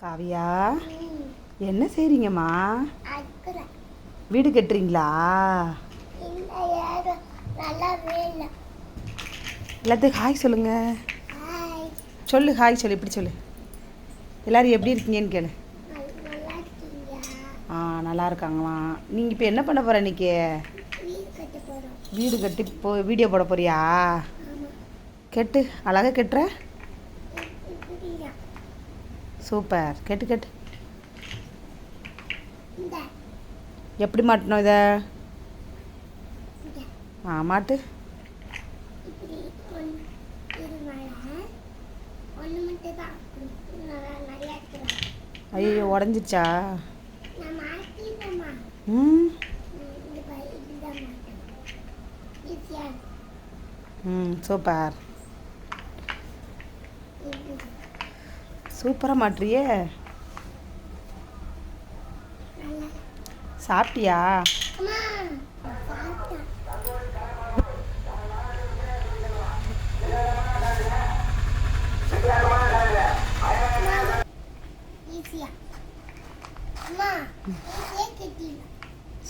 காவியா என்ன செய்றீங்கம்மா? அக்குறேன் வீடு கட்டுறீங்களா? எல்லாத்துக்கும் ஹாய் சொல்லுங்க. சொல்லு ஹாய் சொல்லு இப்படி சொல்லு. எல்லாரும் எப்படி இருக்கீங்கன்னு கேளு. ஆ நல்லா இருக்காங்களாம் நீங்கள் இப்போ என்ன பண்ண போகிற இன்னைக்கு? வீடு கட்ட போ வீடியோ போட போறியா? கெட்டு அழகாக கெட்டுற? சூப்பர். கெட்டு கெட்டு. எப்படி மாட்டணும் இதை? ஆ மாட்டு. இப்படி ஒன்று இது மேலே ஒன்று மட்டும் தான் நல்லா நிறையா இருக்கிறேன் ஐயோ உடஞ்சிருச்சா நான் மாட்டிடுவேம்மா ம் இந்த பை இதுதான் மாட்டேன் ஈஸியாக ம் சூப்பர் இது சூப்பராக மாட்டுறியே. சாப்பிட்டியா?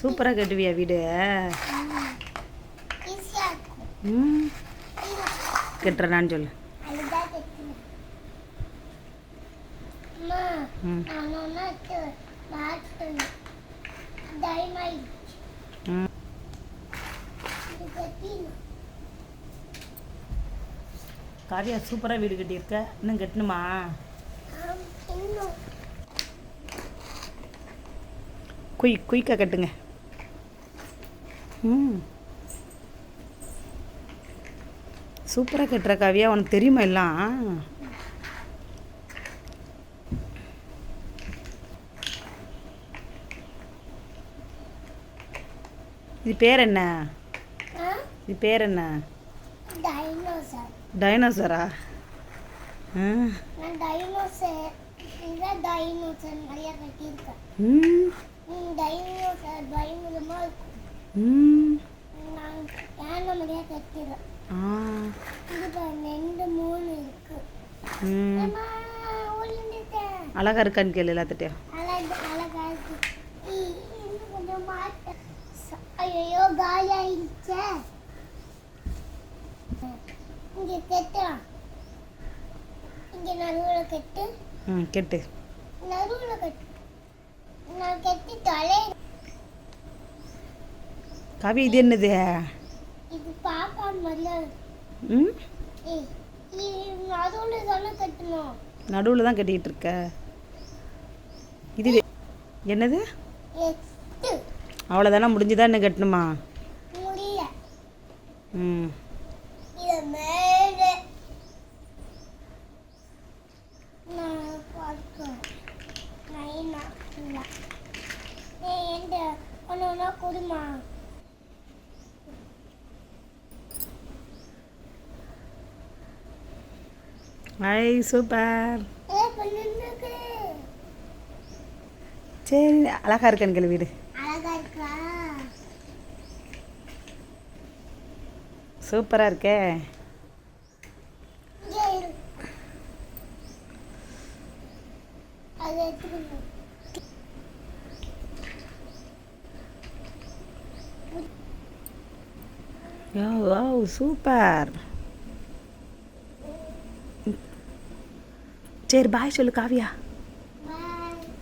சூப்பராக கட்டுவியா வீடு? கட்டுறேனான்னு சொல்லு. காவியா சூப்பராக வீடு கட்டியிருக்க இன்னும் கட்டணுமா குய் குயிக்காக கட்டுங்க ம் சூப்பராக கட்டுற காவியா உனக்கு தெரியுமா எல்லாம் இது பேர் என்ன ஆ இது பேர் என்ன டைனோசர் டைனோசரா ஆ நான் டைனோசர் இதான் டைனோசர் நிறைய கட்டியிருக்கேன் ம் ம், டைனோசர் பயங்கரமாக இருக்கும் ம் நான் யானை மாதிரியா கட்டிடுறேன் ஆ இது பாரு, ரெண்டு மூணு இருக்கு. ம். அம்மா, விழுந்துட்டேன். அழகா இருக்கான்னு கேளு எல்லாத்துட்டையும் அழகு அழகா இருக்கு ஈ, இன்னும் கொஞ்சம் மாட்டேன் ஐயோ காயாயிடுச்சே. இங்க கட்டலாம் இங்க நடுவில் கட்டு. ம் கெட்டு. நடுவில் கட்டு. நான் கட்டி தொலை. காவி இது என்னது? இது பாப்பா இருக்கு. ம்? நடுவில் தானே கட்டணும். நடுவில் தான் கட்டிக்கிட்டு இருக்க. இது என்னது? எட்டு அவ்வளோதானே முடிஞ்சுதான் என்ன கட்டணுமா? ம். கொடுமா? ஐ சூப்பர். சரி அழகா இருக்கேன் வீடு அழகா இருக்கா சூப்பராக இருக்கே. Wow super. சரி பாய் சொல்லு காவியா.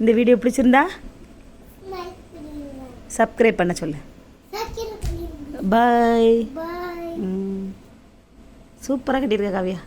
இந்த வீடியோ பிடிச்சிருந்தா சப்ஸ்கிரைப் பண்ண சொல்லு. பாய் சூப்பராக கட்டியிருக்க காவியா.